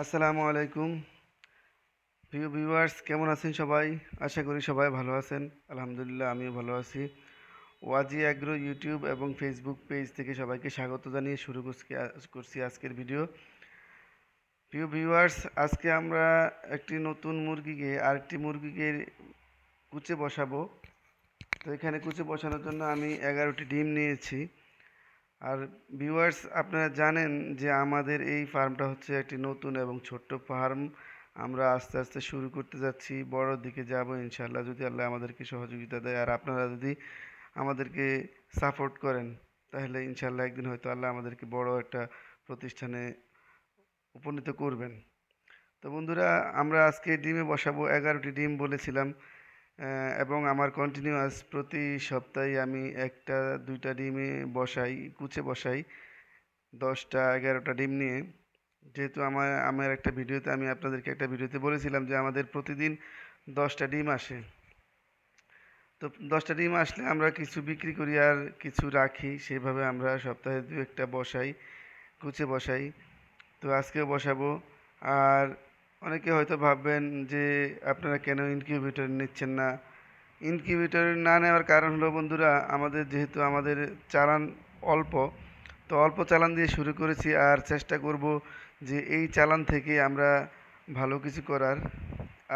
আসসালামু আলাইকুম। প্রিয় ভিউয়ার্স, কেমন আছেন সবাই? আশা করি সবাই ভালো আছেন। আলহামদুলিল্লাহ, আমিও ভালো আছি। ওয়াজি অ্যাগ্রো ইউটিউব এবং ফেসবুক পেজ থেকে সবাইকে স্বাগত জানিয়ে শুরু করছি করছি আজকের ভিডিও। প্রিয় ভিউয়ার্স, আজকে আমরা একটি নতুন মুরগিকে, আরেকটি মুরগিকে কুচে বসাবো। তো এখানে কুচে বসানোর জন্য আমি এগারোটি ডিম নিয়েছি। আর ভিউয়ার্স আপনারা জানেন যে আমাদের এই ফার্মটা হচ্ছে একটি নতুন এবং ছোট্ট ফার্ম। আমরা আস্তে আস্তে শুরু করতে যাচ্ছি, বড় দিকে যাব ইনশাল্লাহ যদি আল্লাহ আমাদেরকে সহযোগিতা দেয়। আর আপনারা যদি আমাদেরকে সাপোর্ট করেন, তাহলে ইনশাল্লাহ একদিন হয়তো আল্লাহ আমাদেরকে বড় একটা প্রতিষ্ঠানে উপনীত করবেন। তো বন্ধুরা, আমরা আজকে ডিমে বসাবো, এগারোটি ডিম বলেছিলাম। এবং আমার কন্টিনিউয়াস প্রতি সপ্তাহে আমি একটা, দুইটা ডিমে বসাই, কুচে বসাই, দশটা, এগারোটা ডিম নিয়ে। যেহেতু আমার আমার একটা ভিডিওতে, আমি আপনাদেরকে একটা ভিডিওতে বলেছিলাম যে আমাদের প্রতিদিন দশটা ডিম আসে। তো দশটা ডিম আসলে আমরা কিছু বিক্রি করি আর কিছু রাখি, সেভাবে আমরা সপ্তাহে দু একটা বসাই, কুচে বসাই। তো আজকেও বসাবো। আর অনেকে হয়তো ভাববেন যে আপনারা কেন ইনকিউবেটর নিচ্ছেন না? ইনকিউবেটর না নেওয়ার কারণ হলো, বন্ধুরা, আমাদের যেহেতু আমাদের চালান অল্প, তো অল্প চালান দিয়ে শুরু করেছি আর চেষ্টা করব যে এই চালান থেকে আমরা ভালো কিছু করার।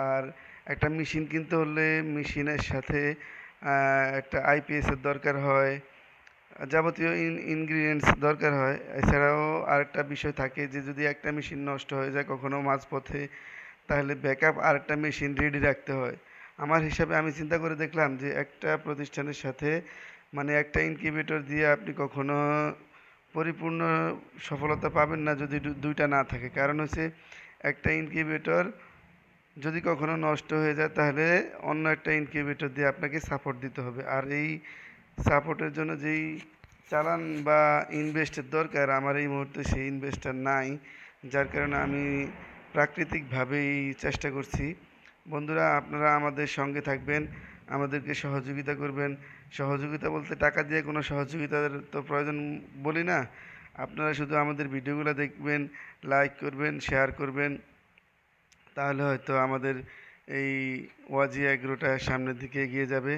আর একটা মেশিন কিনতে হলে মেশিনের সাথে একটা আইপিএসের দরকার হয়। যাবতীয় ইন ইনগ্রিডিয়েন্টস দরকার হয়। এছাড়াও আরেকটা বিষয় থাকে যে, যদি একটা মেশিন নষ্ট হয়ে যায় কখনো মাঝপথে, তাহলে ব্যাকআপ আরেকটা মেশিন রেডি রাখতে হয়। আমার হিসাবে আমি চিন্তা করে দেখলাম যে, একটা প্রতিষ্ঠানের সাথে মানে একটা ইনকিউবেটর দিয়ে আপনি কখনো পরিপূর্ণ সফলতা পাবেন না যদি দুইটা না থাকে। কারণ হচ্ছে একটা ইনকিউবেটর যদি কখনো নষ্ট হয়ে যায়, তাহলে অন্য একটা ইনকিউবেটর দিয়ে আপনাকে সাপোর্ট দিতে হবে। আর এই সাপোর্টের জন্য যেই চালান বা ইনভেস্টের দরকার, আমার এই মুহূর্তে সেই ইনভেস্টার নাই, যার কারণে আমি প্রাকৃতিকভাবেই চেষ্টা করছি। বন্ধুরা, আপনারা আমাদের সঙ্গে থাকবেন, আমাদেরকে সহযোগিতা করবেন। সহযোগিতা বলতে টাকা দিয়ে কোনো সহযোগিতার তো প্রয়োজন বলি না। আপনারা শুধু আমাদের ভিডিওগুলো দেখবেন, লাইক করবেন, শেয়ার করবেন, তাহলে হয়তো আমাদের এই ওয়াজি অ্যাগ্রোটা সামনের দিকে এগিয়ে যাবে।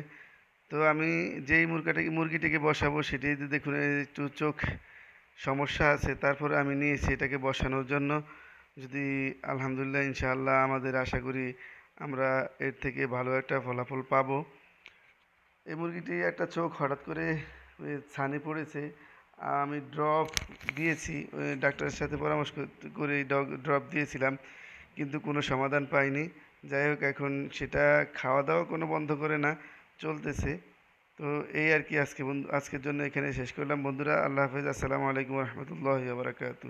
তো আমি যেই মুরগাটাকে মুরগিটিকে বসাবো সেটি যদি দেখুন একটু চোখ সমস্যা আছে, তারপরে আমি নিয়েছি এটাকে বসানোর জন্য। যদি আলহামদুলিল্লাহ, ইনশাআল্লাহ আমাদের আশা করি আমরা এর থেকে ভালো একটা ফলাফল পাবো। এই মুরগিটি একটা চোখ হঠাৎ করে ছানি পড়েছে। আমি ড্রপ দিয়েছি ডাক্তারের সাথে পরামর্শ করে ড্রপ দিয়েছিলাম, কিন্তু কোনো সমাধান পাইনি। যাই হোক, এখন সেটা খাওয়া দাওয়া কোনো বন্ধ করে না। চলতেছে। তো এই আর কি আজকে বন্ধু, আজকের জন্য এখানে শেষ করলাম। বন্ধুরা, আল্লাহ হাফেজ। আসসালামু আলাইকুম রহমতুল্লাহ বারাকাতু